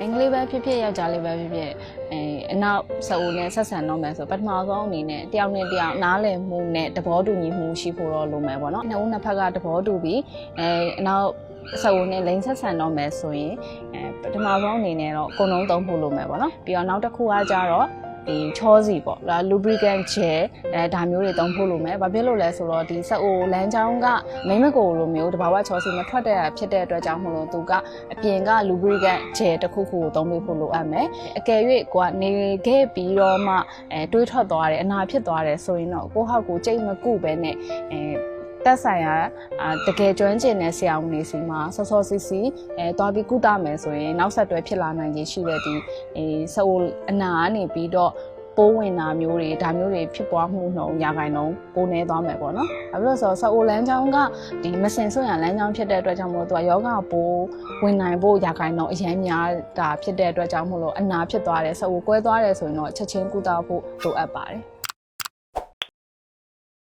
အင်္ဂလိပ်ပဲဖြစ်ဖြစ်ယောက်ျားလေးပဲဖြစ်ဖြစ်အဲအနောက်စအုပ်နဲ့ဆက်ဆံတော့မယ်ဆိုပထမဆုံးအနေနဲ့တယောက်နဲ့တယောက်နားလည်မှုနဲ့သဘောတူညီမှုရှိဖို့တော့လိုမယ်ပေါ့နော်နှစ်ဦးနှစ်ဖက်ကသဘောတူပြီးအဲအနောက်စအုပ်နဲ့လိန်ဆက်ဆံတော့မယ်ဆိုရင်အဲပထမဆုံးအနေနဲ့တော့အကုန်လုံးသုံးဖို့လိုမယ်ပေါ့နော်ပြီးတော့နောက်တစ်ခုကကြတော့ ဒီချောစီပေါ့ဒါ lubricant gel အဲဒါမျိုးတွေသုံးဖို့လိုမယ်။ဘာဖြစ်လို့လဲဆိုတော့ဒီစအိုလမ်းကြောင်းကမိမ့်မကိုလိုမျိုးတဘာဝချောစီမထွက်တဲ့ဖြစ်တဲ့အတွက်ကြောင့်မလို့သူကအပြင်က lubricant gel တစ်ခုခုကိုသုံးပေးဖို့လိုအပ်မယ်။အကယ်၍ကိုကနေခဲ့ပြီးတော့မှအဲတွေးထွက်သွားတယ်အနာဖြစ်သွားတယ်ဆိုရင်တော့ကိုဟောက်ကိုကြိတ်မကုပဲနဲ့အဲ တက်ဆိုင်ရာအာတကယ်ကျွမ်းကျင်တဲ့ဆရာဝန်တွေစီမှာစောစောစီစီအဲတွားပြီးကုသမယ်ဆိုရင်နောက်ဆက်တွဲဖြစ်လာနိုင်ခြေရှိတဲ့ဒီအဲစအိုအနာကနေပြီးတော့ပိုးဝင်တာမျိုးတွေဒါမျိုးတွေဖြစ်ပွားမှုနှုန်းရာခိုင်နှုန်းပိုနေသွားမယ်ပေါ့နော်။ဘာဖြစ်လို့လဲဆိုတော့ဆအိုလန်းချောင်းကဒီမစင်ဆွရလန်းချောင်းဖြစ်တဲ့အတွက်ကြောင့်မို့လို့သူကယောဂပိုးဝင်နိုင်ဖို့ရာခိုင်နှုန်းအများများတာဖြစ်တဲ့အတွက်ကြောင့်မို့လို့အနာဖြစ်သွားတယ်ဆအိုကွဲသွားတယ်ဆိုရင်တော့ချက်ချင်းကုသဖို့လိုအပ်ပါတယ်။